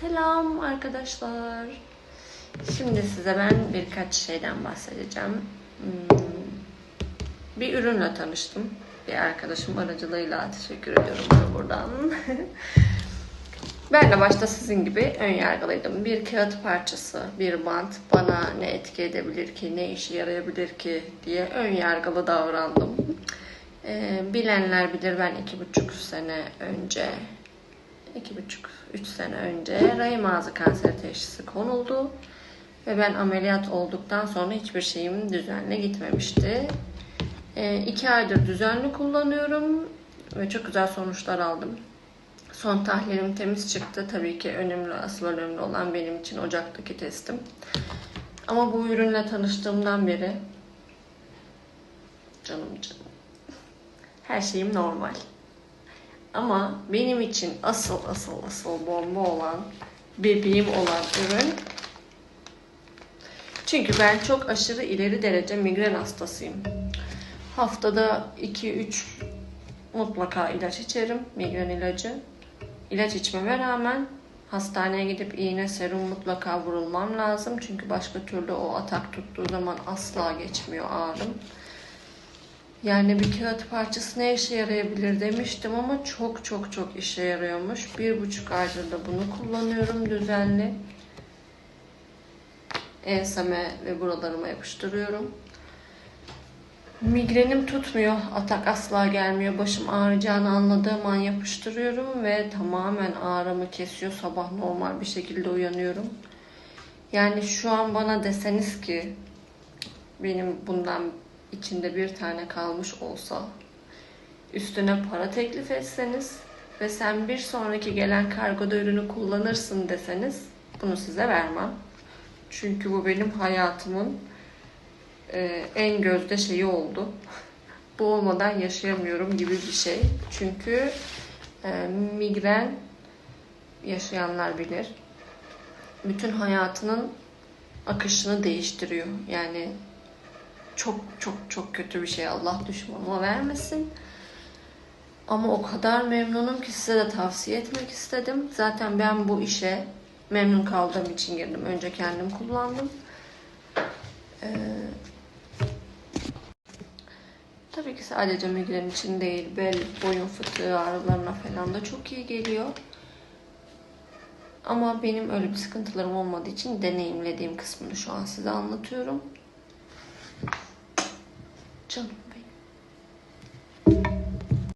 Selam arkadaşlar. Şimdi size ben birkaç şeyden bahsedeceğim. Hmm, Bir ürünle tanıştım. Bir arkadaşım aracılığıyla teşekkür ediyorum buradan. ben de başta sizin gibi ön yargılıydım. Bir kağıt parçası, bir bant bana ne etki edebilir ki, ne işe yarayabilir ki diye ön yargılı davrandım. Ee, bilenler bilir ben iki buçuk sene önce iki buçuk, üç sene önce rahim ağzı kanseri teşhisi konuldu. Ve ben ameliyat olduktan sonra hiçbir şeyim düzenli gitmemişti. E, iki aydır düzenli kullanıyorum ve çok güzel sonuçlar aldım. Son tahlilim temiz çıktı. Tabii ki önemli, asıl önemli olan benim için ocaktaki testim. Ama bu ürünle tanıştığımdan beri canım canım her şeyim normal. Ama benim için asıl asıl asıl bomba olan bebeğim olan ürün çünkü ben çok aşırı ileri derece migren hastasıyım. Haftada 2-3 mutlaka ilaç içerim, migren ilacı. İlaç içmeme rağmen hastaneye gidip iğne serum mutlaka vurulmam lazım. Çünkü başka türlü o atak tuttuğu zaman asla geçmiyor ağrım. Yani bir kağıt parçası ne işe yarayabilir demiştim ama çok çok çok işe yarıyormuş. Bir buçuk aydır da bunu kullanıyorum düzenli. Enseme ve buralarıma yapıştırıyorum. Migrenim tutmuyor. Atak asla gelmiyor. Başım ağrıyacağını anladığım an yapıştırıyorum ve tamamen ağrımı kesiyor. Sabah normal bir şekilde uyanıyorum. Yani şu an bana deseniz ki benim bundan içinde bir tane kalmış olsa üstüne para teklif etseniz ve sen bir sonraki gelen kargoda ürünü kullanırsın deseniz bunu size vermem. Çünkü bu benim hayatımın e, en gözde şeyi oldu. bu olmadan yaşayamıyorum gibi bir şey. Çünkü e, migren yaşayanlar bilir. Bütün hayatının akışını değiştiriyor. Yani çok çok çok kötü bir şey. Allah düşmanıma vermesin. Ama o kadar memnunum ki size de tavsiye etmek istedim. Zaten ben bu işe memnun kaldığım için girdim. Önce kendim kullandım. Ee, tabii ki sadece migren için değil, bel, boyun fıtığı ağrılarına falan da çok iyi geliyor. Ama benim öyle bir sıkıntılarım olmadığı için deneyimlediğim kısmını şu an size anlatıyorum. Canım